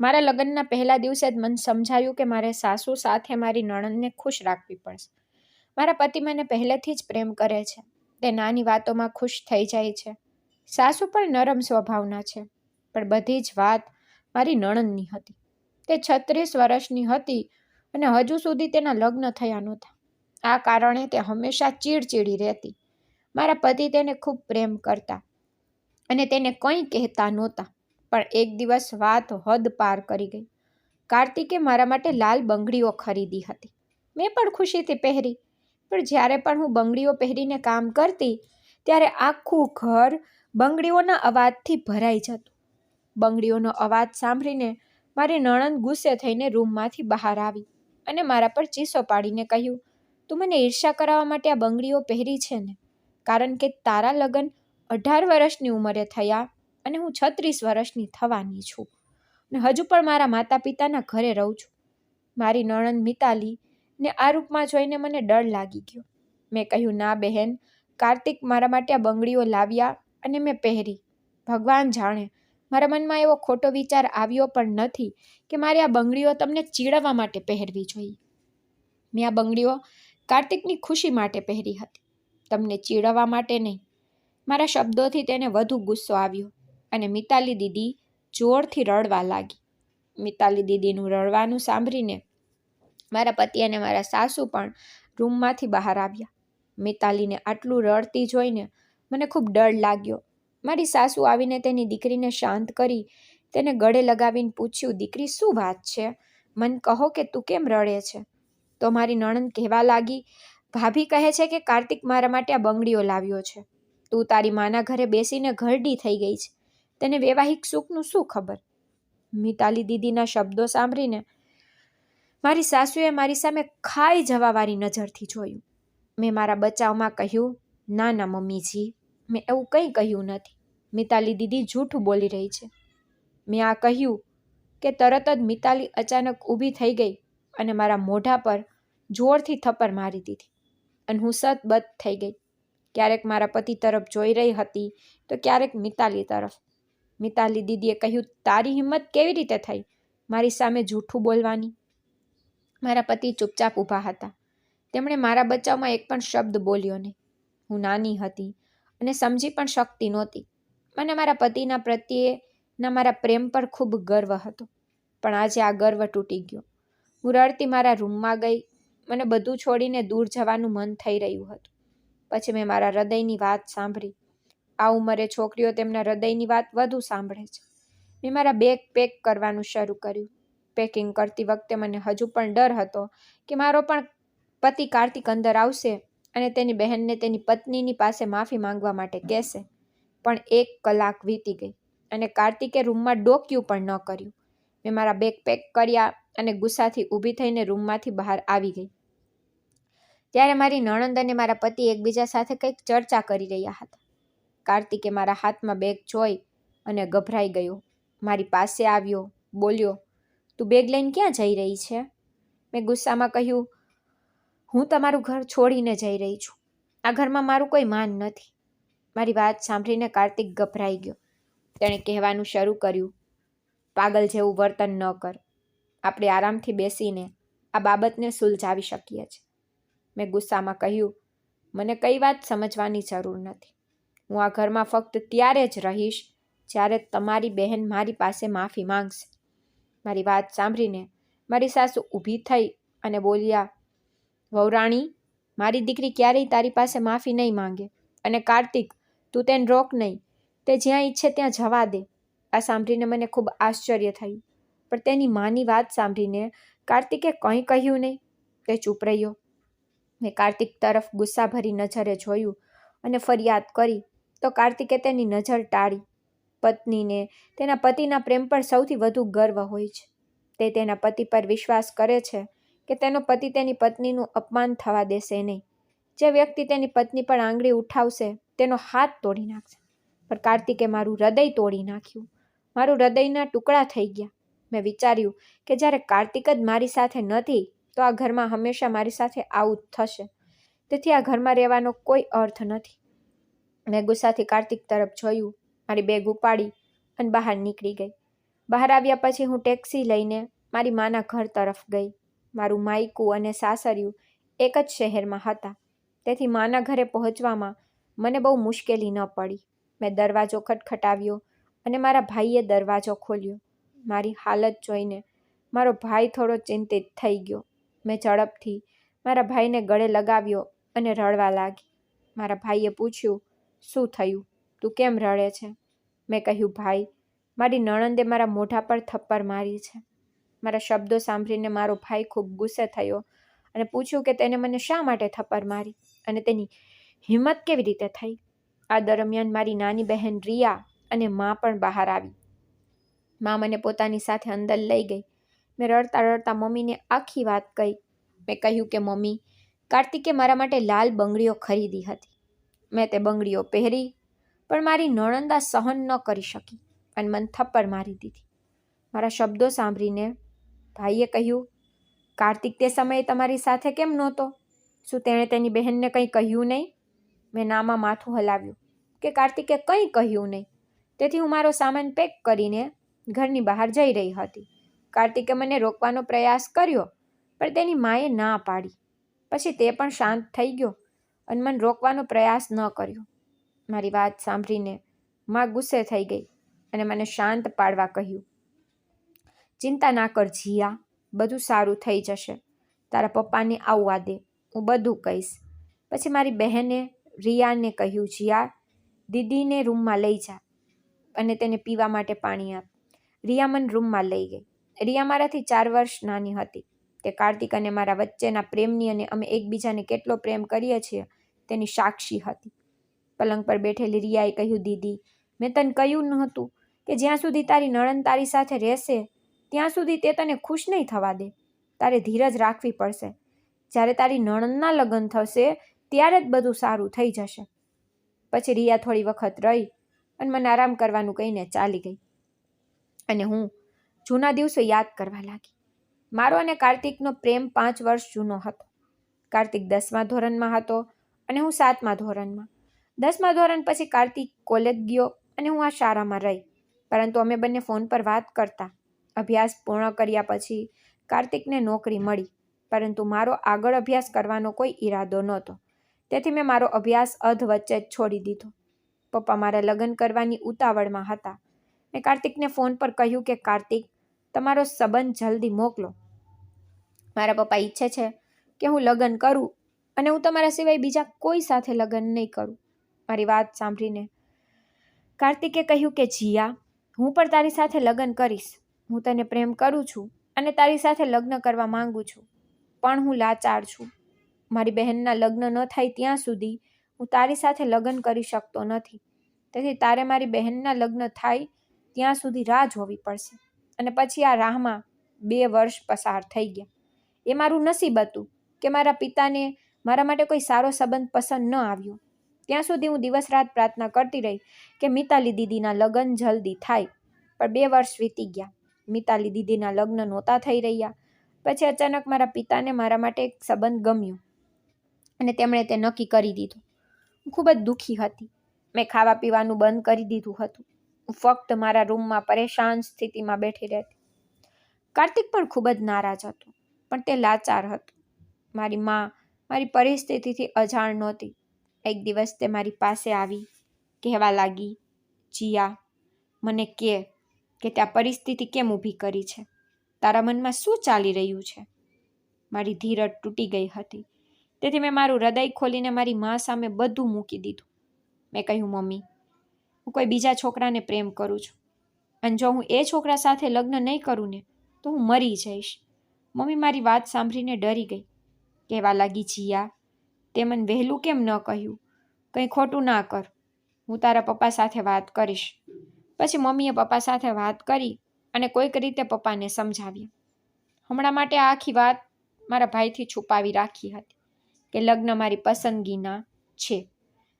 મારા લગ્નના પહેલા દિવસે જ મને સમજાયું કે મારે સાસુ સાથે મારી નણંદને ખુશ રાખવી પડશે. મારા પતિ મને પહેલેથી જ પ્રેમ કરે છે. તે નાની વાતોમાં ખુશ થઈ જાય છે. સાસુ પણ નરમ સ્વભાવના છે, પણ બધી જ વાત મારી નણંદની હતી. તે છત્રીસ વર્ષની હતી અને હજુ સુધી તેના લગ્ન થયા નહોતા. આ કારણે તે હંમેશા ચીડચીડી રહેતી. મારા પતિ તેને ખૂબ પ્રેમ કરતા અને તેને કંઈ કહેતા નહોતા. પણ એક દિવસ વાત હદ પાર કરી ગઈ. કાર્તિકે મારા માટે લાલ બંગડીઓ ખરીદી હતી. મેં પણ ખુશીથી પહેરી. પણ જ્યારે પણ હું બંગડીઓ પહેરીને કામ કરતી, ત્યારે આખું ઘર બંગડીઓના અવાજથી ભરાઈ જતું. બંગડીઓનો અવાજ સાંભળીને મારી નણંદ ગુસ્સે થઈને રૂમમાંથી બહાર આવી અને મારા પર ચીસો પાડીને કહ્યું, તું મને ઈર્ષા કરાવવા માટે આ બંગડીઓ પહેરી છે ને? કારણ કે તારા લગ્ન અઢાર વર્ષની ઉંમરે થયા અને હું છત્રીસ વર્ષની થવાની છું અને હજુ પણ મારા માતા પિતાના ઘરે રહું છું. મારી નણંદ મિતાલી ને આ રૂપમાં જોઈને મને ડર લાગી ગયો. મેં કહ્યું, ના બહેન, કાર્તિક મારા માટે આ બંગડીઓ લાવ્યા અને મેં પહેરી. ભગવાન જાણે, મારા મનમાં એવો ખોટો વિચાર આવ્યો પણ નથી કે મારે આ બંગડીઓ તમને ચીડવવા માટે પહેરવી જોઈએ. મેં આ બંગડીઓ કાર્તિકની ખુશી માટે પહેરી હતી. તમને ચીડવવા માટે નહીં. મારા શબ્દોથી તેને વધુ ગુસ્સો આવ્યો. અને મિતાલી દીદી જોરથી રડવા લાગી. મિતાલી દીદીનું રડવાનું સાંભળીને મારા પતિ અને મારા સાસુ પણ રૂમમાંથી બહાર આવ્યા. મિતાલીને આટલું રડતી જોઈને મને ખૂબ ડર લાગ્યો. મારી સાસુ આવીને તેની દીકરીને શાંત કરી, તેને ગળે લગાવીને પૂછ્યું, દીકરી, શું વાત છે? મન કહો કે તું કેમ રડે છે? તો મારી નણંદ કહેવા લાગી, ભાભી કહે છે કે કાર્તિક મારા માટે આ બંગડીઓ લાવ્યો છે. તું તારી માના ઘરે બેસીને ઘરડી થઈ ગઈ છે. તેને વૈવાહિક સુખનું શું ખબર? મિતાલી દીદીના શબ્દો સાંભળીને મારી સાસુએ મારી સામે ખાઈ જવાવાળી નજરથી જોયું. મેં મારા બચાવમાં કહ્યું, ના ના, મમ્મીજી, મેં એવું કંઈ કહ્યું નથી. મિતાલી દીદી જૂઠું બોલી રહી છે. મેં આ કહ્યું કે તરત જ મિતાલી અચાનક ઊભી થઈ ગઈ અને મારા મોઢા પર જોરથી થપ્પર મારી દીધી અને હું સતબત થઈ ગઈ. ક્યારેક મારા પતિ તરફ જોઈ રહી હતી તો ક્યારેક મિતાલી તરફ. મિતાલી દીદીએ કહ્યું, તારી હિંમત કેવી રીતે થઈ? મારી સામે જૂઠું બોલવાની. મારા પતિ ચૂપચાપ ઊભા હતા. તેમણે મારા બચાવમાં એક પણ શબ્દ બોલ્યો નહીં. હું નાની હતી અને સમજી પણ શકતી નહોતી. મને મારા પતિના પ્રત્યેના મારા પ્રેમ પર ખૂબ ગર્વ હતો. પણ આજે આ ગર્વ તૂટી ગયો. હું રડતી મારા રૂમમાં ગઈ. મને બધું છોડીને દૂર જવાનું મન થઈ રહ્યું હતું. પછી મેં મારા હૃદયની વાત સાંભળી. આ ઉંમરે છોકરીઓ તેમના હૃદયની વાત વધુ સાંભળે છે. મેં મારા બેગ પેક કરવાનું શરૂ કર્યું. પેકિંગ કરતી વખતે મને હજુ પણ ડર હતો કે મારો પણ પતિ કાર્તિક અંદર આવશે અને તેની બહેનને તેની પત્નીની પાસે માફી માંગવા માટે કહેશે. પણ એક કલાક વીતી ગઈ અને કાર્તિકે રૂમમાં ડોક્યું પણ ન કર્યું. મેં મારા બેગ પેક કર્યા અને ગુસ્સાથી ઊભી થઈને રૂમમાંથી બહાર આવી ગઈ. ત્યારે મારી નણંદ અને મારા પતિ એકબીજા સાથે કંઈક ચર્ચા કરી રહ્યા હતા. કાર્તિકે મારા હાથમાં બેગ જોઈ અને ગભરાઈ ગયો. મારી પાસે આવ્યો, બોલ્યો, તું બેગ લઈને ક્યાં જઈ રહી છે? મેં ગુસ્સામાં કહ્યું, હું તમારું ઘર છોડીને જઈ રહી છું. આ ઘરમાં મારું કોઈ માન નથી. મારી વાત સાંભળીને કાર્તિક ગભરાઈ ગયો. તેણે કહેવાનું શરૂ કર્યું, પાગલ જેવું વર્તન ન કર. આપણે આરામથી બેસીને આ બાબતને સુલઝાવી શકીએ છીએ. મેં ગુસ્સામાં કહ્યું, મને કઈ વાત સમજવાની જરૂર નથી. હું આ ઘરમાં ફક્ત ત્યારે જ રહીશ જ્યારે તમારી બહેન મારી પાસે માફી માંગશે. મારી વાત સાંભળીને મારી સાસુ ઊભી થઈ અને બોલ્યા, વહુરાણી, મારી દીકરી ક્યારેય તારી પાસે માફી નહીં માંગે અને કાર્તિક, તું તેને રોક નહીં. તે જ્યાં ઈચ્છે ત્યાં જવા દે. આ સાંભળીને મને ખૂબ આશ્ચર્ય થયું. પણ તેની માની વાત સાંભળીને કાર્તિકે કંઈ કહ્યું નહીં. તે ચૂપ રહ્યો. મેં કાર્તિક તરફ ગુસ્સાભરી નજરે જોયું અને ફરિયાદ કરી તો કાર્તિકે તેની નજર ટાળી. પત્નીને તેના પતિના પ્રેમ પર સૌથી વધુ ગર્વ હોય છે. તે તેના પતિ પર વિશ્વાસ કરે છે કે તેનો પતિ તેની પત્નીનું અપમાન થવા દેશે નહીં. જે વ્યક્તિ તેની પત્ની પર આંગળી ઉઠાવશે, તેનો હાથ તોડી નાખશે. પણ કાર્તિકે મારું હૃદય તોડી નાખ્યું. મારું હૃદયના ટુકડા થઈ ગયા. મેં વિચાર્યું કે જ્યારે કાર્તિક જ મારી સાથે નથી, તો આ ઘરમાં હંમેશા મારી સાથે આવું જ થશે. તેથી આ ઘરમાં રહેવાનો કોઈ અર્થ નથી. મેં ગુસ્સાથી કાર્તિક તરફ જોયું. મારી બેગ ઉપાડી અને બહાર નીકળી ગઈ. બહાર આવ્યા પછી હું ટેક્સી લઈને મારી માના ઘર તરફ ગઈ. મારું માયકું અને સાસરિયું એક જ શહેરમાં હતા. તેથી માના ઘરે પહોંચવામાં મને બહુ મુશ્કેલી ન પડી. મેં દરવાજો ખટખટાવ્યો અને મારા ભાઈએ દરવાજો ખોલ્યો. મારી હાલત જોઈને મારો ભાઈ થોડો ચિંતિત થઈ ગયો. મેં ઝડપથી મારા ભાઈને ગળે લગાવ્યો અને રડવા લાગી. મારા ભાઈએ પૂછ્યું શું થયું? તું કેમ રડે છે? મેં કહ્યું, ભાઈ, મારી નણંદે મારા મોઢા પર થપ્પર મારી છે. મારા શબ્દો સાંભળીને મારો ભાઈ ખૂબ ગુસ્સે થયો અને પૂછ્યું કે તેને મને શા માટે થપ્પર મારી અને તેની હિંમત કેવી રીતે થઈ? આ દરમિયાન મારી નાની બહેન રિયા અને મા પણ બહાર આવી. મા મને પોતાની સાથે અંદર લઈ ગઈ. મેં રડતા રડતા મમ્મીને આખી વાત કહી. મેં કહ્યું કે, મમ્મી, કાર્તિકે મારા માટે લાલ બંગડીઓ ખરીદી હતી. મેં તે બંગડીઓ પહેરી, પણ મારી નણંદા સહન ન કરી શકી અને મને થપ્પડ મારી દીધી. મારા શબ્દો સાંભળીને ભાઈએ કહ્યું, કાર્તિક તે સમયે તમારી સાથે કેમ નહોતો? શું તેણે તેની બહેનને કંઈ કહ્યું નહીં? મેં નામાં માથું હલાવ્યું, કે કાર્તિકે કંઈ કહ્યું નહીં. તેથી હું મારો સામાન પેક કરીને ઘરની બહાર જઈ રહી હતી. કાર્તિકે મને રોકવાનો પ્રયાસ કર્યો, પણ તેની માએ ના પાડી. પછી તે પણ શાંત થઈ ગયો. અને રોકવાનો પ્રયાસ ન કર્યો. મારી વાત સાંભળીને માં ગુસ્સે થઈ ગઈ અને મને શાંત પાડવા કહ્યું, ચિંતા ના કર જીયા, બધું સારું થઈ જશે. તારા પપ્પાને આવવા દે, હું બધું કહીશ. પછી મારી બહેને રિયાને કહ્યું, જીયા, દીદીને રૂમમાં લઈ જા અને તેને પીવા માટે પાણી આપ. રિયા મને રૂમમાં લઈ ગઈ. રિયા મારાથી ચાર વર્ષ નાની હતી. તે કાર્તિક અને મારા વચ્ચેના પ્રેમની અને અમે એકબીજાને કેટલો પ્રેમ કરીએ છીએ તેની સાક્ષી હતી. પલંગ પર બેઠેલી રિયાએ કહ્યું, દીદી, મેં તને કહ્યું નહોતું કે જ્યાં સુધી તારી નણંદ તારી સાથે રહેશે, ત્યાં સુધી તે તને ખુશ નહીં થવા દે. તારે ધીરજ રાખવી પડશે. જ્યારે તારી નણંદના લગ્ન થશે, ત્યારે જ બધું સારું થઈ જશે. પછી રિયા થોડી વખત રહી અને મને આરામ કરવાનું કહીને ચાલી ગઈ. અને હું જૂના દિવસો યાદ કરવા લાગી. મારો અને કાર્તિકનો પ્રેમ પાંચ વર્ષ જૂનો હતો. કાર્તિક દસમા ધોરણમાં હતો અને હું સાતમા ધોરણમાં. દસમા ધોરણ પછી કાર્તિક કોલેજ ગયો અને હું આ શાળામાં રહી, પરંતુ અમે બંને ફોન પર વાત કરતા. અભ્યાસ પૂર્ણ કર્યા પછી કાર્તિકને નોકરી મળી, પરંતુ મારો આગળ અભ્યાસ કરવાનો કોઈ ઈરાદો નહોતો. તેથી મેં મારો અભ્યાસ અધ વચ્ચે જ છોડી દીધો. પપ્પા મારા લગ્ન કરવાની ઉતાવળમાં હતા. મેં કાર્તિકને ફોન પર કહ્યું કે, કાર્તિક, તમારો સંબંધ જલ્દી મોકલો. મારા પપ્પા ઈચ્છે છે કે હું લગ્ન કરું અને હું તમારા સિવાય બીજા કોઈ સાથે લગ્ન નહીં કરું. મારી વાત સાંભળીને કાર્તિકે કહ્યું કે, જીયા, હું પણ તારી સાથે લગ્ન કરીશ. હું તને પ્રેમ કરું છું અને તારી સાથે લગ્ન કરવા માંગુ છું. પણ હું લાચાર છું. મારી બહેનના લગ્ન ન થાય ત્યાં સુધી હું તારી સાથે લગ્ન કરી શકતો નથી. તેથી તારે મારી બહેનના લગ્ન થાય ત્યાં સુધી રાહ જોવી પડશે. અને પછી આ રાહમાં બે વર્ષ પસાર થઈ ગયા. એ મારું નસીબ હતું કે મારા પિતાને મારા માટે કોઈ સારો સંબંધ પસંદ ન આવ્યો. ત્યાં સુધી હું દિવસ રાત પ્રાર્થના કરતી રહી કે મિતાલી દીદીના લગ્ન જલ્દી થાય. પણ બે વર્ષ વીતી ગયા. મિતાલી દીદીના લગ્ન નહોતા થઈ રહ્યા. પછી અચાનક મારા પિતાને મારા માટે એક સંબંધ ગમ્યો અને તેમણે તે નક્કી કરી દીધું. હું ખૂબ જ દુઃખી હતી. મેં ખાવા પીવાનું બંધ કરી દીધું હતું. હું ફક્ત મારા રૂમમાં પરેશાન સ્થિતિમાં બેઠી રહેતી. કાર્તિક પણ ખૂબ જ નારાજ હતો, પણ તે લાચાર હતો. મારી મા મારી પરિસ્થિતિથી અજાણ નહોતી. એક દિવસ તે મારી પાસે આવી, કહેવા લાગી, જીયા, મને કે કે ત્યાં પરિસ્થિતિ કેમ ઊભી કરી છે? તારા મનમાં શું ચાલી રહ્યું છે? મારી ધીરજ તૂટી ગઈ હતી. તેથી મેં મારું હૃદય ખોલીને મારી મા સામે બધું મૂકી દીધું. મેં કહ્યું, મમ્મી, હું કોઈ બીજા છોકરાને પ્રેમ કરું છું. અને જો હું એ છોકરા સાથે લગ્ન નહીં કરું ને, તો હું મરી જઈશ. મમ્મી મારી વાત સાંભળીને ડરી ગઈ. કહેવા લાગી જીયા. તે મને વહેલું કેમ ન કહ્યું? કંઈ ખોટું ના કર. હું તારા પપ્પા સાથે વાત કરીશ. પછી મમ્મીએ પપ્પા સાથે વાત કરી અને કોઈક રીતે પપ્પાને સમજાવ્યા. હમણાં માટે આખી વાત મારા ભાઈથી છુપાવી રાખી હતી કે લગ્ન મારી પસંદગીના છે.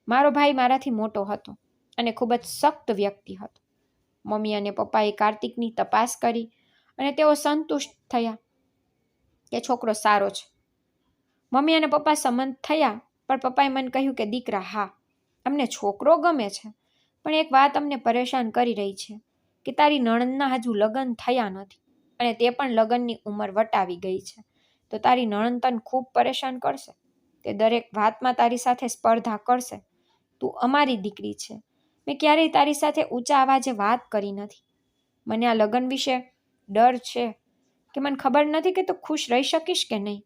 મારો ભાઈ મારાથી મોટો હતો અને ખૂબ જ સખ્ત વ્યક્તિ હતો. મમ્મી અને પપ્પાએ કાર્તિકની તપાસ કરી અને તેઓ સંતુષ્ટ થયા કે છોકરો સારો છે. મમ્મી અને પપ્પા સંમત થયા, પણ પપ્પાએ મને કહ્યું કે દીકરા, હા, અમને છોકરો ગમે છે, પણ એક વાત અમને પરેશાન કરી રહી છે કે તારી નણંદના હજુ લગ્ન થયા નથી અને તે પણ લગ્નની ઉંમર વટાવી ગઈ છે. તો તારી નણંદ તને ખૂબ પરેશાન કરશે, તે દરેક વાતમાં તારી સાથે સ્પર્ધા કરશે, તું અમારી દીકરી છે, મેં ક્યારેય તારી સાથે ઊંચા અવાજે વાત કરી નથી. મને આ લગ્ન વિશે ડર છે કે મને ખબર નથી કે તું ખુશ રહી શકીશ કે નહીં.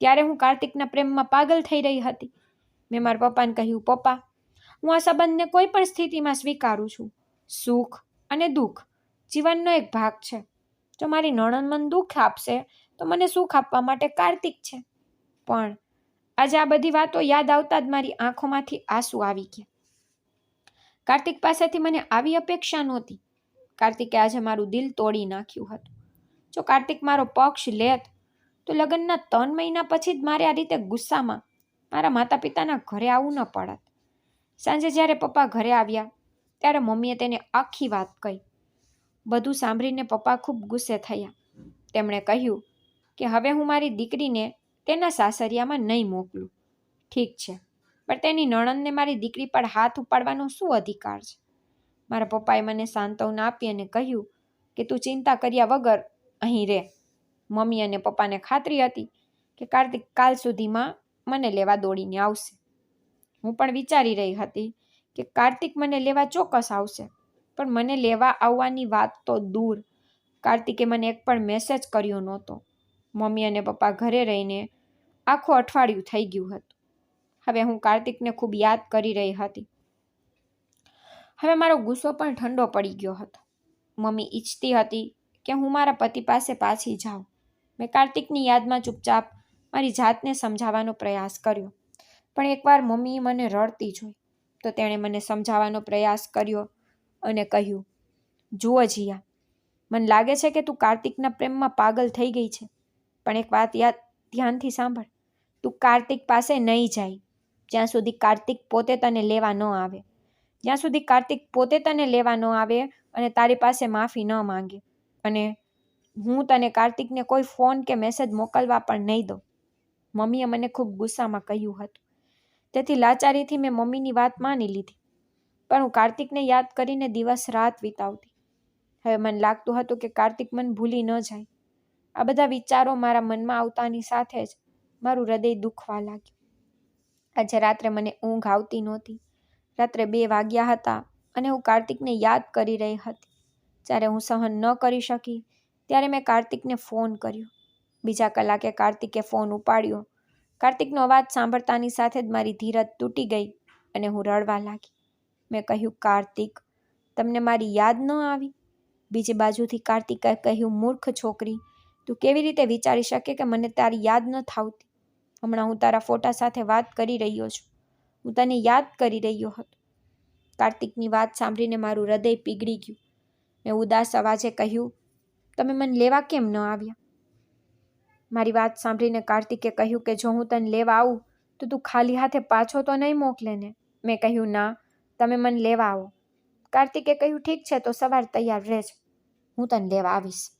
ત્યારે હું કાર્તિકના પ્રેમમાં પાગલ થઈ રહી હતી. મેં મારા પપ્પાને કહ્યું, પપ્પા, હું આ સંબંધને કોઈ પણ સ્થિતિમાં સ્વીકારું છું. સુખ અને દુઃખ જીવનનો એક ભાગ છે. જો મારી નણંદ મન દુઃખ આપશે, તો મને સુખ આપવા માટે કાર્તિક છે. પણ આજે આ બધી વાતો યાદ આવતા જ મારી આંખોમાંથી આંસુ આવી ગયા. કાર્તિક પાસેથી મને આવી અપેક્ષા નહોતી. કાર્તિકે આજે મારું દિલ તોડી નાખ્યું હતું. જો કાર્તિક મારો પક્ષ લેત તો લગ્નના ત્રણ મહિના પછી જ મારે આ રીતે ગુસ્સામાં મારા માતા પિતાના ઘરે આવવું ન પડત. સાંજે જ્યારે પપ્પા ઘરે આવ્યા, ત્યારે મમ્મીએ તેને આખી વાત કહી. બધું સાંભળીને પપ્પા ખૂબ ગુસ્સે થયા. તેમણે કહ્યું કે હવે હું મારી દીકરીને તેના સાસરિયામાં નહીં મોકલું. ઠીક છે, પણ તેની નણંદને મારી દીકરી પર હાથ ઉપાડવાનો શું અધિકાર છે? મારા પપ્પાએ મને સાંત્વના આપી અને કહ્યું કે તું ચિંતા કર્યા વગર અહીં રહે મમ્મી અને પપ્પાને ખાતરી હતી કે કાર્તિક કાલ સુધીમાં મને લેવા દોડીને આવશે. હું પણ વિચારી રહી હતી કે કાર્તિક મને લેવા ચોક્કસ આવશે, પણ મને લેવા આવવાની વાત તો દૂર. કાર્તિકે મને એક પણ મેસેજ કર્યો નહોતો. મમ્મી અને પપ્પા ઘરે રહીને આખું અઠવાડિયું થઈ ગયું હતું. હવે હું કાર્તિકને ખૂબ યાદ કરી રહી હતી. હવે મારો ગુસ્સો પણ ઠંડો પડી ગયો હતો. મમ્મી ઈચ્છતી હતી કે હું મારા પતિ પાસે પાછી જાઉં. મેં કાર્તિકની યાદમાં ચૂપચાપ મારી જાતને સમજાવવાનો પ્રયાસ કર્યો. પણ એકવાર મમ્મીએ મને રડતી જોઈ, તો તેણે મને સમજાવવાનો પ્રયાસ કર્યો અને કહ્યું, જુઓ જીયા, મને લાગે છે કે તું કાર્તિકના પ્રેમમાં પાગલ થઈ ગઈ છે. પણ એક વાત યાદ, ધ્યાનથી સાંભળ, તું કાર્તિક પાસે નહીં જાય. જ્યાં સુધી કાર્તિક પોતે તને લેવા ન આવે. જ્યાં સુધી કાર્તિક પોતે તને લેવા ન આવે અને તારી પાસે માફી ન માંગે. અને હું તને કાર્તિકને કોઈ ફોન કે મેસેજ મોકલવા પણ નહીં દઉં. મમ્મીએ મને ખૂબ ગુસ્સામાં કહ્યું હતું. તેથી લાચારીથી મેં મમ્મીની વાત માની લીધી. પણ હું કાર્તિકને યાદ કરીને દિવસ રાત વિતાવતી. હવે મને લાગતું હતું કે કાર્તિક મન ભૂલી ન જાય. આ બધા વિચારો મારા મનમાં આવતાની સાથે જ મારું હૃદય દુખવા લાગ્યું. આજે રાત્રે મને ઊંઘ આવતી નહોતી. રાત્રે બે વાગ્યા હતા અને હું કાર્તિકને યાદ કરી રહી હતી. જ્યારે હું સહન ન કરી શકી ત્યારે મેં કાર્તિકને ફોન કર્યો. બીજા કલાકે કાર્તિકે ફોન ઉપાડ્યો. કાર્તિકનો અવાજ સાંભળતાની સાથે જ મારી ધીરજ તૂટી ગઈ અને હું રડવા લાગી. મેં કહ્યું, કાર્તિક, તમને મારી યાદ ન આવી? બીજી બાજુથી કાર્તિકે કહ્યું, મૂર્ખ છોકરી, તું કેવી રીતે વિચારી શકે કે મને તારી યાદ ન થાવતી? હમણાં હું તારા ફોટા સાથે વાત કરી રહ્યો છું. હું તને યાદ કરી રહ્યો હતો. કાર્તિકની વાત સાંભળીને મારું હૃદય પીગળી ગયું. મેં ઉદાસ અવાજે કહ્યું તમે મને લેવા કેમ ન આવ્યા? મારી વાત સાંભળીને કાર્તિકે કહ્યું કે જો હું તને લેવા આવું, તો તું ખાલી હાથે પાછો તો નહીં મોકલે ને. મેં કહ્યું, ના, તમે મને લેવા આવો. કાર્તિકે કહ્યું, ઠીક છે, તો સવાર તૈયાર રહેજ. હું તને લેવા આવીશ.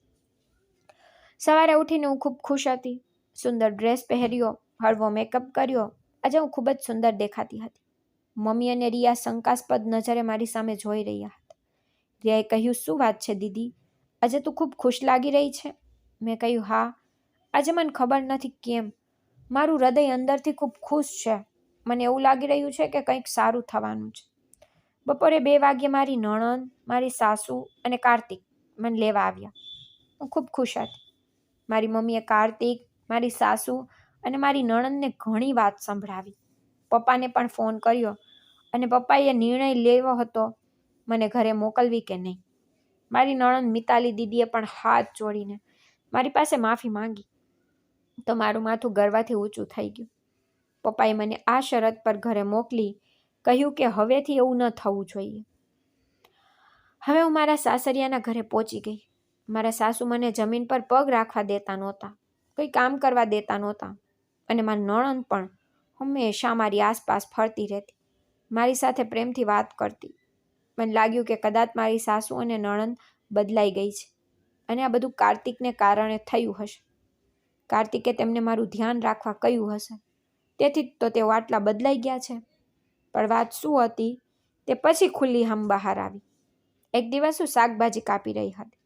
સવારે ઉઠીને હું ખૂબ ખુશ હતી. સુંદર ડ્રેસ પહેર્યો, હળવો મેકઅપ કર્યો. આજે હું ખૂબ જ સુંદર દેખાતી હતી. મમ્મી અને રિયા શંકાસ્પદ નજરે મારી સામે જોઈ રહ્યા હતા. રિયાએ કહ્યું, શું વાત છે, દીદી? આજે તું ખૂબ ખુશ લાગી રહી છે? મેં કહ્યું, હા. આજે મને ખબર નથી કેમ. મારું હૃદય અંદરથી ખૂબ ખુશ છે. મને એવું લાગી રહ્યું છે કે કંઈક સારું થવાનું છે. બપોરે બે વાગ્યે મારી નણંદ, મારી સાસુ અને કાર્તિક મને લેવા આવ્યા. હું ખૂબ ખુશ હતી. મારી મમ્મીએ કાર્તિક, મારી સાસુ અને મારી નણંદને ઘણી વાત સંભળાવી. પપ્પાને પણ ફોન કર્યો અને પપ્પાએ નિર્ણય લેવો હતો, મને ઘરે મોકલવી કે નહીં? મારી નણંદ મિતાલી દીદીએ પણ હાથ જોડીને મારી પાસે માફી માંગી. તો મારું માથું ગરવાથી ઊંચું થઈ ગયું. પપ્પાએ મને આ શરત પર ઘરે મોકલી કહ્યું કે હવેથી એવું ન થવું જોઈએ. હવે હું મારા સાસરિયાના ઘરે પહોંચી ગઈ. મારા સાસુ મને જમીન પર પગ રાખવા દેતા નહોતા, કોઈ કામ કરવા દેતા નહોતા અને મારી નણંદ પણ હંમેશા મારી આસપાસ ફરતી રહેતી. મારી સાથે પ્રેમથી વાત કરતી. મને લાગ્યું કે કદાચ મારી સાસુ અને નણંદ બદલાઈ ગઈ છે. અને આ બધું કાર્તિકને કારણે થયું હશે. કાર્તિકે તેમને મારું ધ્યાન રાખવા કહ્યું હશે. તેથી તો તેઓ આટલા બદલાઈ ગયા છે. પણ વાત શું હતી? તે પછી ખુલ્લી હમ બહાર આવી. એક દિવસ હું શાકભાજી કાપી રહી હતી.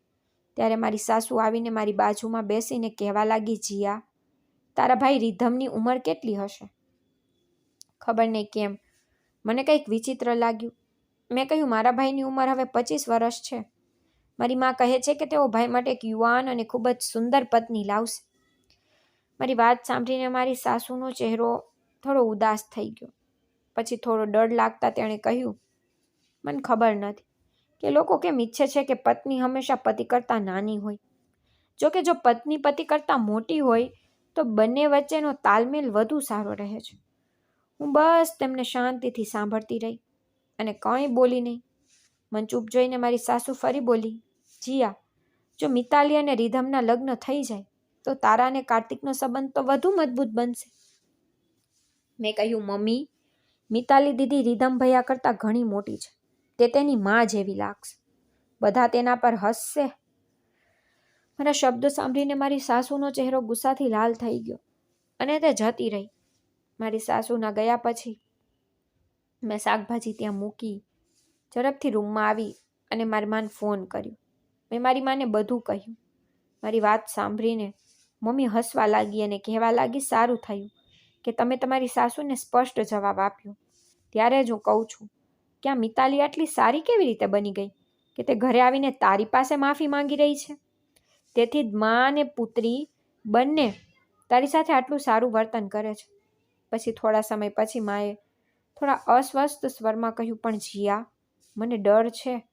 ત્યારે મારી સાસુ આવીને મારી બાજુમાં બેસીને કહેવા લાગી, જીયા, તારા ભાઈ રીધમની ઉંમર કેટલી હશે? ખબર નહીં કેમ. મને કંઈક વિચિત્ર લાગ્યું. મેં કહ્યું, મારા ભાઈની ઉંમર હવે પચીસ વર્ષ છે. મારી મા કહે છે કે તેઓ ભાઈ માટે એક યુવાન અને ખૂબ જ સુંદર પત્ની લાવશે. મારી વાત સાંભળીને મારી સાસુનો ચહેરો થોડો ઉદાસ થઈ ગયો. પછી થોડો ડર લાગતા તેણે કહ્યું, મને ખબર નથી કે લોકો કેમ ઈચ્છે છે કે પત્ની હંમેશા પતિ કરતાં નાની હોય. જો કે જો પત્ની પતિ કરતાં મોટી હોય, તો બંને વચ્ચેનો તાલમેલ વધુ સારો રહે છે. હું બસ તેમને શાંતિથી સાંભળતી રહી. અને કંઈ બોલી નહીં. મન ચૂપ જોઈને મારી સાસુ ફરી બોલી, જીયા, જો મિતાલી અને રીધમના લગ્ન થઈ જાય, તો તારા અને કાર્તિકનો સંબંધ તો વધુ મજબૂત બનશે. મેં કહ્યું, મમ્મી, મિતાલી દીદી રીધમ ભૈયા કરતાં ઘણી મોટી છે. તે તેની મા જેવી લાગશે. બધા તેના પર હસશે. મારા શબ્દો સાંભળીને મારી સાસુનો ચહેરો ગુસ્સાથી લાલ થઈ ગયો અને તે જતી રહી. મારી સાસુના ગયા પછી મેં શાકભાજી ત્યાં મૂકી, ઝડપથી રૂમમાં આવી અને મારી માને ફોન કર્યો. મેં મારી માને બધું કહ્યું. મારી વાત સાંભળીને મમ્મી હસવા લાગી અને કહેવા લાગી, સારું થયું કે તમે તમારી સાસુને સ્પષ્ટ જવાબ આપ્યો. ત્યારે જ હું કહું છું કે આ મિતાલી આટલી સારી કેવી રીતે બની ગઈ કે તે ઘરે આવીને તારી પાસે માફી માંગી રહી છે? તેથી જ મા અને પુત્રી બંને તારી સાથે આટલું સારું વર્તન કરે છે. પછી થોડા સમય પછી માએ થોડા અસ્વસ્થ સ્વરમાં કહ્યું, પણ જીયા, મને ડર છે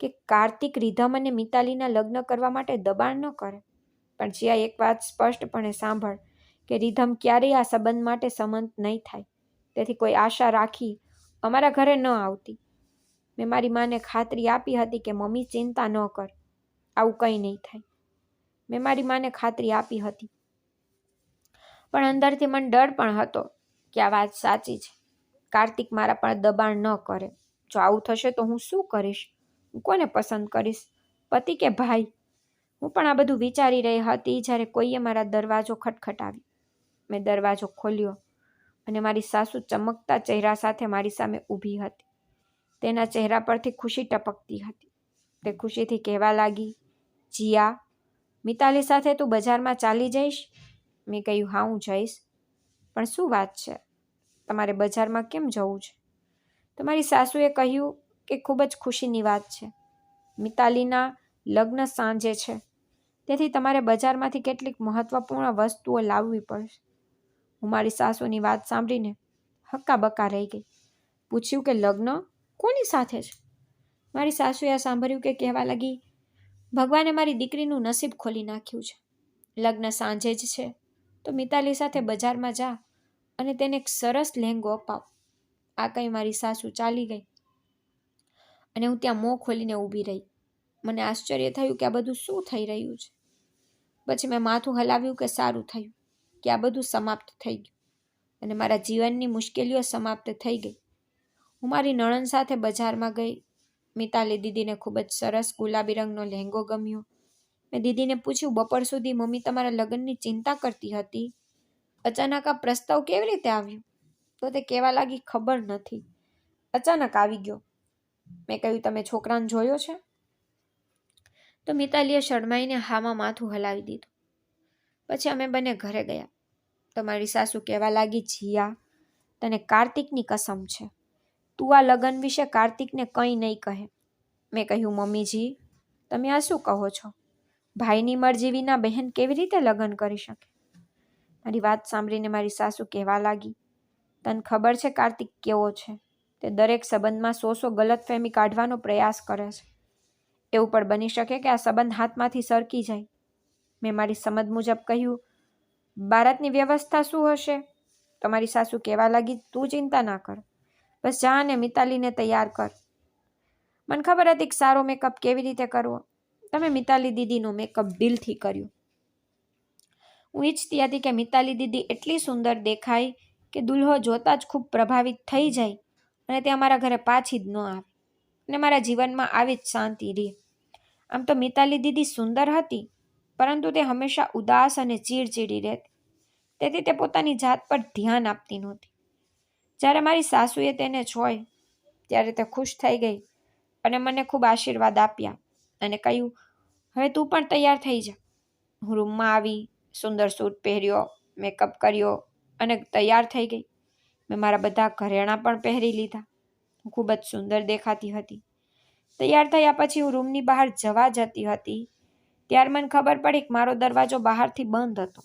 કે કાર્તિક રીધમ અને મિતાલીના લગ્ન કરવા માટે દબાણ ન કરે. પણ જીયા એક વાત સ્પષ્ટપણે સાંભળ કે રીધમ ક્યારેય આ સંબંધ માટે સંમત નહીં થાય. તેથી કોઈ આશા રાખી અમારા ઘરે ન આવતી. મેં મારી માને ખાતરી આપી હતી કે મમ્મી ચિંતા ન કર. આવું કંઈ નહીં થાય. મેં મારી માને ખાતરી આપી હતી. પણ અંદરથી મને ડર પણ હતો કે આ વાત સાચી છે. કાર્તિક મારા પર દબાણ ન કરે. જો આવું થશે તો હું શું કરીશ? હું કોને પસંદ કરીશ? પતિ કે ભાઈ? હું પણ આ બધું વિચારી રહી હતી જ્યારે કોઈએ મારા દરવાજો ખટખટાવી મેં દરવાજો ખોલ્યો અને મારી સાસુ ચમકતા ચહેરા સાથે મારી સામે ઊભી હતી. તેના ચહેરા પરથી ખુશી ટપકતી હતી. તે ખુશીથી કહેવા લાગી, જીયા, મિતાલી સાથે તું બજારમાં ચાલી જઈશ? મેં કહ્યું, હા, હું જઈશ. પણ શું વાત છે? તમારે બજારમાં કેમ જવું છે? તમારી સાસુએ કહ્યું કે ખૂબ જ ખુશીની વાત છે. મિતાલીના લગ્ન સાંજે છે. તેથી તમારે બજારમાંથી કેટલીક મહત્વપૂર્ણ વસ્તુઓ લાવવી પડશે. હું મારી સાસુની વાત સાંભળીને હક્કા બક્કા રહી ગઈ. પૂછ્યું કે લગ્ન કોની સાથે છે? મારી સાસુએ સાંભળ્યું કે કહેવા લાગી, ભગવાને મારી દીકરીનું નસીબ ખોલી નાખ્યું છે. લગ્ન સાંજે જ છે. તો મિતાલી સાથે બજારમાં જા. અને તેને એક સરસ લહેંગો અપાવ. આ કંઈ મારી સાસુ ચાલી ગઈ. અને હું ત્યાં મોં ખોલીને ઊભી રહી. મને આશ્ચર્ય થયું કે આ બધું શું થઈ રહ્યું છે? પછી મેં માથું હલાવ્યું કે સારું થયું, કે આ બધું સમાપ્ત થઈ ગયું. અને મારા જીવનની મુશ્કેલીઓ સમાપ્ત થઈ ગઈ. હું મારી નણંદ સાથે બજારમાં ગઈ. મિતાલી દીદીને ખૂબ જ સરસ ગુલાબી રંગનો લહેંગો ગમ્યો. મેં દીદીને પૂછ્યું, બપોર સુધી મમ્મી તમારા લગ્નની ચિંતા કરતી હતી? અચાનક આ પ્રસ્તાવ કેવી રીતે આવ્યો? તો તે કહેવા લાગી, ખબર નથી. અચાનક આવી ગયો. મેં કહ્યું, તમે છોકરાને જોયો છે? તો મિતાલીએ શરમાઈને હામાં માથું હલાવી દીધું. પછી અમે બંને ઘરે ગયા. તમારી સાસુ કહેવા લાગી, જીયા, તને કાર્તિકની કસમ છે. તું આ લગ્ન વિશે કાર્તિકને કંઈ નહીં કહે. મેં કહ્યું મમ્મીજી તમે આ શું કહો છો? ભાઈની મરજી વિના બહેન કેવી રીતે લગ્ન કરી શકે? મારી વાત સાંભળીને મારી સાસુ કહેવા લાગી, તને ખબર છે કાર્તિક કેવો છે? તે દરેક સંબંધમાં સો સો ગલતફહેમી કાઢવાનો પ્રયાસ કરે છે. એવું પણ બની શકે કે આ સંબંધ હાથમાંથી સરકી જાય. મેં મારી સમજ મુજબ કહ્યું, બારાતની વ્યવસ્થા શું હશે? તમારી સાસુ કહેવા લાગી, તું ચિંતા ના કર. બસ જા અને મિતાલીને તૈયાર કર. મને ખબર હતી કે સારો મેકઅપ કેવી રીતે કરવો. તમે મિતાલી દીદીનો મેકઅપ દિલથી કર્યો. હું ઈચ્છતી હતી કે મિતાલી દીદી એટલી સુંદર દેખાય કે દુલ્હો જોતા જ ખૂબ પ્રભાવિત થઈ જાય અને તે અમારા ઘરે પાછી જ ન આવે અને મારા જીવનમાં આવી જ શાંતિ રહે. આમ તો મિતાલી દીદી સુંદર હતી, પરંતુ તે હંમેશા ઉદાસ અને ચીડચીડી રહેતી. તેથી તે પોતાની જાત પર ધ્યાન આપતી નહોતી. જ્યારે મારી સાસુએ તેને જોઈ, ત્યારે તે ખુશ થઈ ગઈ અને મને ખૂબ આશીર્વાદ આપ્યા અને કહ્યું, હવે તું પણ તૈયાર થઈ જા. હું રૂમમાં આવી સુંદર સૂટ પહેર્યો મેકઅપ કર્યો અને તૈયાર થઈ ગઈ. મેં મારા બધા ઘરેણાં પણ પહેરી લીધા. હું ખૂબ જ સુંદર દેખાતી હતી. તૈયાર થયા પછી હું રૂમની બહાર જવા જતી હતી. ત્યાર મને ખબર પડી કે મારો દરવાજો બહારથી બંધ હતો.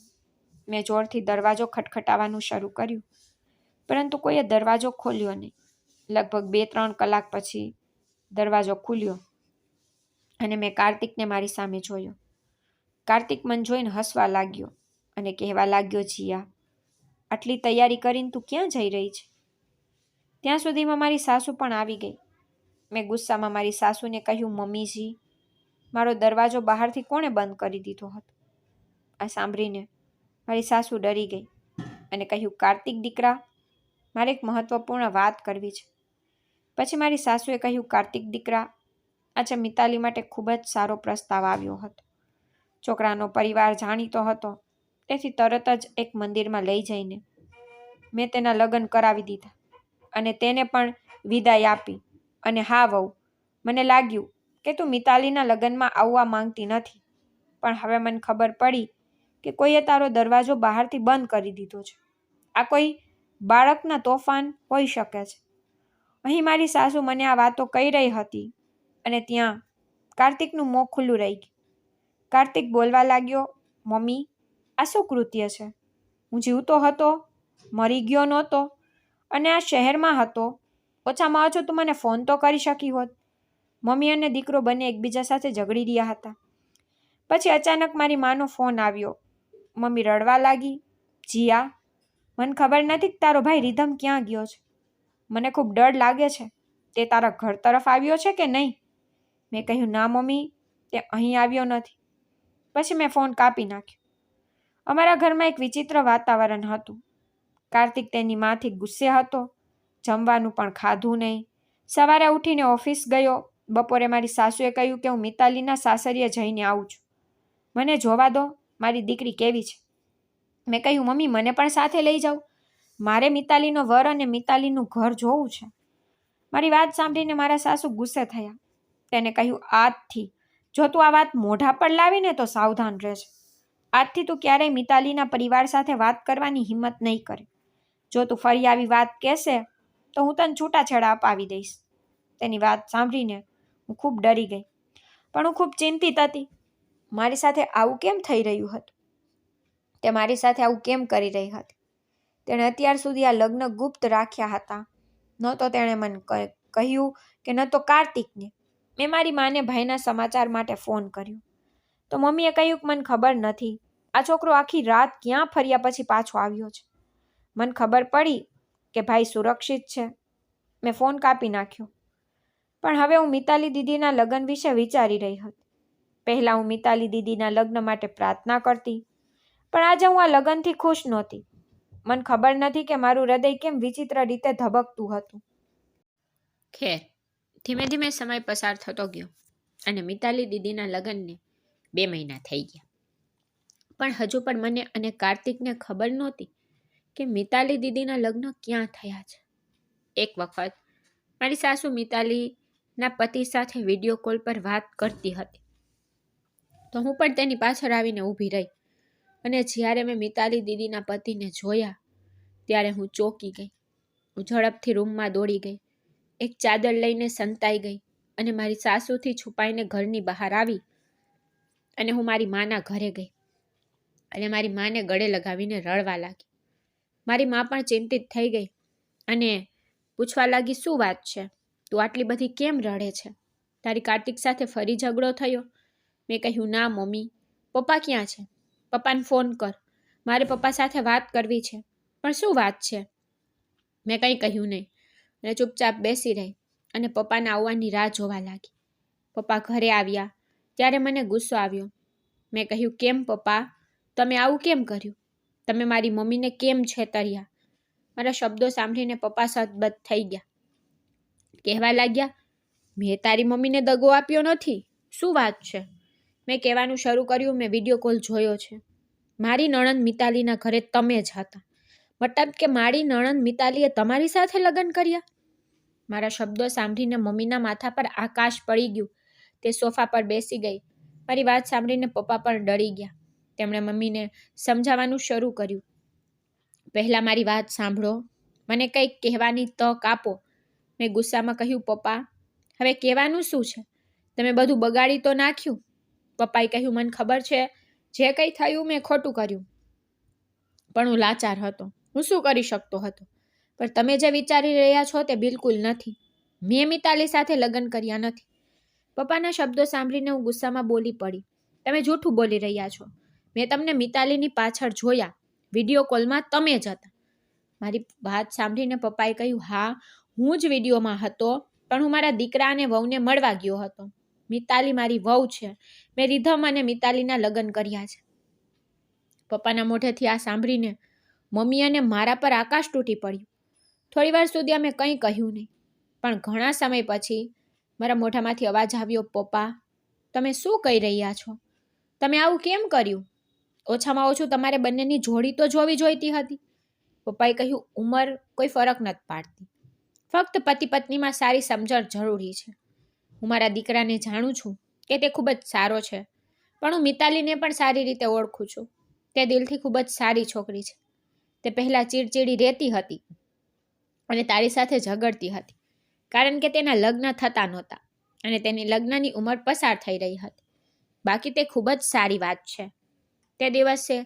મેં જોરથી દરવાજો ખટખટાવવાનું શરૂ કર્યું. પરંતુ કોઈએ દરવાજો ખોલ્યો નહીં. લગભગ બે ત્રણ કલાક પછી દરવાજો ખુલ્યો અને મેં કાર્તિકને મારી સામે જોયો. કાર્તિક મન જોઈને હસવા લાગ્યો અને કહેવા લાગ્યો, જીયા, આટલી તૈયારી કરીને તું ક્યાં જઈ રહી છે? ત્યાં સુધીમાં મારી સાસુ પણ આવી ગઈ. મેં ગુસ્સામાં મારી સાસુને કહ્યું, મમ્મીજી, મારો દરવાજો બહારથી કોણે બંધ કરી દીધો હતો? આ સાંભળીને મારી સાસુ ડરી ગઈ અને કહ્યું, કાર્તિક દીકરા, મારે એક મહત્વપૂર્ણ વાત કરવી છે. પછી મારી સાસુએ કહ્યું, કાર્તિક દીકરા, આજે મિતાલી માટે ખૂબ જ સારો પ્રસ્તાવ આવ્યો હતો. છોકરાનો પરિવાર જાણીતો હતો. તેથી તરત જ એક મંદિરમાં લઈ જઈને મેં તેના લગ્ન કરાવી દીધા અને તેને પણ વિદાય આપી. અને હા વહુ, મને લાગ્યું કે તું મિતાલીના લગ્નમાં આવવા માંગતી નથી. પણ હવે મને ખબર પડી કે કોઈએ તારો દરવાજો બહારથી બંધ કરી દીધો છે. આ કોઈ બાળકના તોફાન હોઈ શકે છે. અહીં મારી સાસુ મને આ વાતો કહી રહી હતી અને ત્યાં કાર્તિકનું મોં ખુલ્લું રહી ગયું. કાર્તિક બોલવા લાગ્યો, મમ્મી, આ શું કૃત્ય છે? હું જીવતો હતો, મરી ગયો નહોતો અને આ શહેરમાં હતો. ઓછામાં ઓછો તું મને ફોન તો કરી શકી હોત. મમ્મી અને દીકરો બંને એકબીજા સાથે ઝઘડી રહ્યા હતા. પછી અચાનક મારી માનો ફોન આવ્યો. મમ્મી રડવા લાગી. જીયા, મને ખબર નથી કે તારો ભાઈ રીધમ ક્યાં ગયો છે. મને ખૂબ ડર લાગે છે. તે તારા ઘર તરફ આવ્યો છે કે નહીં? મેં કહ્યું, ના મમ્મી, તે અહીં આવ્યો નથી. પછી મેં ફોન કાપી નાખ્યો. અમારા ઘરમાં એક વિચિત્ર વાતાવરણ હતું. કાર્તિક તેની માથી ગુસ્સે હતો. જમવાનું પણ ખાધું નહીં. સવારે ઉઠીને ઓફિસ ગયો. બપોરે મારી સાસુએ કહ્યું કે હું મિતાલીના સાસરીએ જઈને આવું છું. મને જોવા દો. મારી દીકરી કેવી છે? મેં કહ્યું, મમ્મી, મને પણ સાથે લઈ જાઉં મારે મિતાલીનો વર અને મિતાલીનું ઘર જોવું છે. મારી વાત સાંભળીને મારા સાસુ ગુસ્સે થયા. તેને કહ્યું, આજથી જો તું આ વાત મોઢા પર લાવીને તો સાવધાન રહેશે આજથી તું ક્યારેય મિતાલીના પરિવાર સાથે વાત કરવાની હિંમત નહીં કરે. જો તું ફરી આવી વાત કહેશે, તો હું તને છૂટાછેડા અપાવી દઈશ. તેની વાત સાંભળીને હું ખૂબ ડરી ગઈ. પણ હું ખૂબ ચિંતિત હતી. મારી સાથે આવું કેમ થઈ રહ્યું હતું? તે મારી સાથે આવું કેમ કરી રહી હતી? તેણે અત્યાર સુધી આ લગ્ન ગુપ્ત રાખ્યા હતા. ન તો તેણે મને કહ્યું કે ન તો કાર્તિકને. મેં મારી માને ભાઈના સમાચાર માટે ફોન કર્યો. તો મમ્મીએ કહ્યું કે, મને ખબર નથી. આ છોકરો આખી રાત ક્યાં ફર્યા પછી પાછો આવ્યો છે? મને ખબર પડી કે ભાઈ સુરક્ષિત છે. મેં ફોન કાપી નાખ્યો. પણ હવે હું મિતાલી દીદીના લગ્ન વિશે વિચારી રહી હતી. પહેલાં હું મિતાલી દીદીના લગ્ન માટે પ્રાર્થના કરતી, પણ આજે હું આ લગ્નથી ખુશ નહોતી. મને ખબર નથી કે મારું હૃદય કેમ વિચિત્ર રીતે ધબકતું હતું. ખેર ધીમે ધીમે સમય પસાર થતો ગયો અને મિતાલી દીદીના લગ્નને બે મહિના થઈ ગયા. પણ હજુ પણ મને અને કાર્તિકને ખબર નહોતી કે મિતાલી દીદીના લગ્ન ક્યાં થયા છે. એક વખત મારી સાસુ મિતાલીના પતિ સાથે વીડિયો કોલ પર વાત કરતી હતી. તો હું પણ તેની પાછળ આવીને ઊભી રહી અને જ્યારે મેં મિતાલી દીદીના પતિને જોયા ત્યારે હું ચોંકી ગઈ. હું ઝડપથી રૂમમાં દોડી ગઈ. એક ચાદર લઈને સંતાઈ ગઈ અને મારી સાસુથી છુપાઈને ઘરની બહાર આવી અને હું મારી માના ઘરે ગઈ અને મારી માને ગળે લગાવીને રડવા લાગી. મારી મા પણ ચિંતિત થઈ ગઈ અને પૂછવા લાગી, શું વાત છે? તું આટલી બધી કેમ રડે છે? તારી કાર્તિક સાથે ફરી ઝઘડો થયો? મેં કહ્યું, ના, મમ્મી. પપ્પા ક્યાં છે? પપ્પાને ફોન કર. મારે પપ્પા સાથે વાત કરવી છે. પણ શું વાત છે? મેં કંઈ કહ્યું નહીં. અને ચૂપચાપ બેસી રહી અને પપ્પાના આવવાની રાહ જોવા લાગી. પપ્પા ઘરે આવ્યા. ત્યારે મને ગુસ્સો આવ્યો. મેં કહ્યું, કેમ પપ્પા? તમે આવું કેમ કર્યું? તમે મારી મમ્મીને કેમ છેતર્યા? મારા શબ્દો સાંભળીને પપ્પા સદબદ થઈ ગયા. કહેવા લાગ્યા, મેં તારી મમ્મીને દગો આપ્યો નથી. શું વાત છે? મેં કહેવાનું શરૂ કર્યું. મેં વીડિયો કોલ જોયો છે. મારી નણંદ મિતાલીના ઘરે તમે જ હતા. મતલબ કે મારી નણંદ મિતાલીએ તમારી સાથે લગ્ન કર્યા? મારા શબ્દો સાંભળીને મમ્મીના માથા પર આકાશ પડી ગયું. તે સોફા પર બેસી ગઈ. મારી વાત સાંભળીને પપ્પા પણ ડરી ગયા. તેમણે મમ્મીને સમજાવવાનું શરૂ કર્યું. પહેલાં મારી વાત સાંભળો. મને કંઈક કહેવાની તક આપો. મેં ગુસ્સામાં કહ્યું, પપ્પા, હવે કહેવાનું શું છે? તમે બધું બગાડી તો નાખ્યું? પપ્પાએ કહ્યું, મને ખબર છે, જે કંઈ થયું, મેં ખોટું કર્યું. પણ હું લાચાર હતો. હું શું કરી શકતો હતો? પણ તમે જે વિચારી રહ્યા છો તે બિલકુલ નથી. મેં મિતાલી સાથે લગ્ન કર્યા નથી. પપ્પાના શબ્દો સાંભળીને હું ગુસ્સામાં બોલી પડી. તમે જૂઠું બોલી રહ્યા છો. મેં તમને મિતાલીની પાછળ જોયા. વીડિયો કોલમાં તમે જ હતા. મારી વાત સાંભળીને પપ્પાએ કહ્યું, હા, હું જ વિડીયોમાં હતો, પણ હું મારા દીકરા અને વહુને મળવા ગયો હતો. મિતાલી મારી વહુ છે. મેં રીધમ અને મિતાલીના લગ્ન કર્યા છે. પપ્પાના મોઢેથી આ સાંભળીને મમ્મી અને મારા પર આકાશ તૂટી પડ્યું. થોડી વાર સુધી અમે કંઈ કહ્યું નહીં, પણ ઘણા સમય પછી મારા મોઢામાંથી અવાજ આવ્યો, પપ્પા, તમે શું કહી રહ્યા છો? તમે આવું કેમ કર્યું? ઓછામાં ઓછું તમારે બંનેની જોડી તો જોવી જોઈતી હતી. પપ્પાએ કહ્યું, ઉંમર કોઈ ફરક નથી પાડતી. ફક્ત પતિ પત્નીમાં સારી સમજણ જરૂરી છે. હું મારા દીકરાને જાણું છું કે તે ખૂબ જ સારો છે, પણ હું મિતાલીને પણ સારી રીતે ઓળખું છું. તે દિલથી ખૂબ જ સારી છોકરી છે. તે પહેલાં ચીડચીડી રહેતી હતી અને તારી સાથે ઝઘડતી હતી, કારણ કે તેના લગ્ન થતા નહોતા અને તેની લગ્નની ઉંમર પસાર થઈ રહી હતી. બાકી તે ખૂબ જ સારી વાત છે. તે દિવસે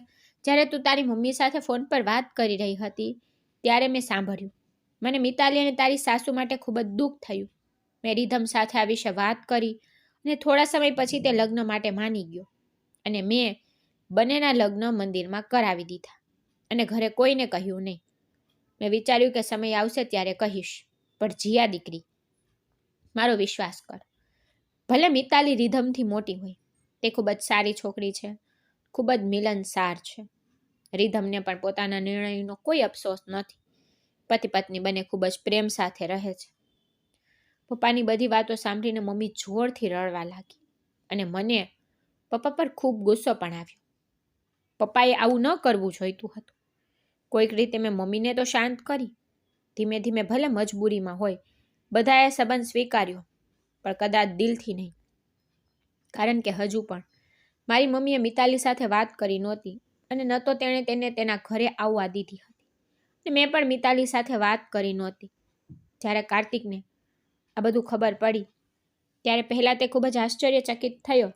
જ્યારે તું તારી મમ્મી સાથે ફોન પર વાત કરી રહી હતી, ત્યારે મેં સાંભળ્યું. મને મિતાલી અને તારી સાસુ માટે ખૂબ જ દુઃખ થયું. મેં રીધમ સાથે આ વિશે વાત કરી અને થોડા સમય પછી તે લગ્ન માટે માની ગયો અને મેં બંનેના લગ્ન મંદિરમાં કરાવી દીધા. અને ઘરે કોઈને કહ્યું નહીં. મેં વિચાર્યું કે સમય આવશે ત્યારે કહીશ, પણ જીયા દીકરી, મારો વિશ્વાસ કર. ભલે મિતાલી રીધમથી મોટી હોય, તે ખૂબ જ સારી છોકરી છે, ખૂબ જ મિલનસાર છે. રીધમને પણ પોતાના નિર્ણયનો કોઈ અફસોસ નથી. પતિ પત્ની બંને ખૂબ જ પ્રેમ સાથે રહે છે. પપ્પાની બધી વાતો સાંભળીને મમ્મી જોરથી રડવા લાગી અને મને પપ્પા પર ખૂબ ગુસ્સો પણ આવ્યો. પપ્પાએ આવું ન કરવું જોઈતું હતું. કોઈક રીતે મેં મમ્મીને તો શાંત કરી. ધીમે ધીમે ભલે મજબૂરીમાં હોય, બધાએ સંબંધ સ્વીકાર્યો, પણ કદાચ દિલથી નહીં. કારણ કે હજુ પણ મારી મમ્મીએ મિતાલી સાથે વાત કરી નહોતી અને ન તો તેણે તેને તેના ઘરે આવવા દીધી હતી. અને મેં પણ મિતાલી સાથે વાત કરી નહોતી. જ્યારે કાર્તિકને આ બધું ખબર પડી, ત્યારે પહેલાં તે ખૂબ જ આશ્ચર્યચકિત થયો.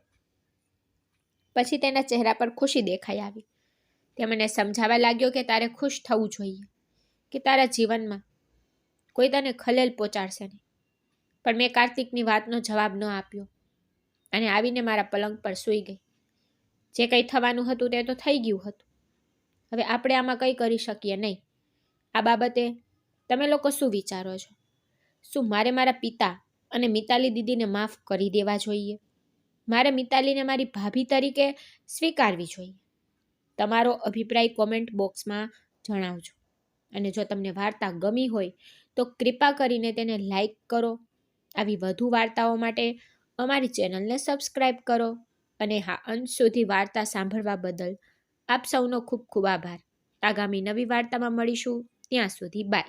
પછી તેના ચહેરા પર ખુશી દેખાઈ આવી. તે મને સમજાવવા લાગ્યો કે તારે ખુશ થવું જોઈએ, કે તારા જીવનમાં કોઈ તને ખલેલ પહોંચાડશે નહીં. પણ મેં કાર્તિકની વાતનો જવાબ ન આપ્યો અને આવીને મારા પલંગ પર સૂઈ ગઈ. જે કંઈ થવાનું હતું તે તો થઈ ગયું હતું. હવે આપણે આમાં કંઈ કરી શકીએ નહીં. આ બાબતે તમે લોકો શું વિચારો છો? શું મારે મારા પિતા અને મિતાલી દીદીને માફ કરી દેવા જોઈએ? મારે મિતાલીને મારી ભાભી તરીકે સ્વીકારવી જોઈએ? તમારો અભિપ્રાય કોમેન્ટ બોક્સમાં જણાવજો. અને જો તમને વાર્તા ગમી હોય, તો કૃપા કરીને તેને લાઈક કરો. આવી વધુ વાર્તાઓ માટે અમારી ચેનલને સબસ્ક્રાઈબ કરો. અને હા, અંત સુધી વાર્તા સાંભળવા બદલ આપ સૌનો ખૂબ ખૂબ આભાર. આગામી નવી વાર્તામાં મળીશું. ત્યાં સુધી બાય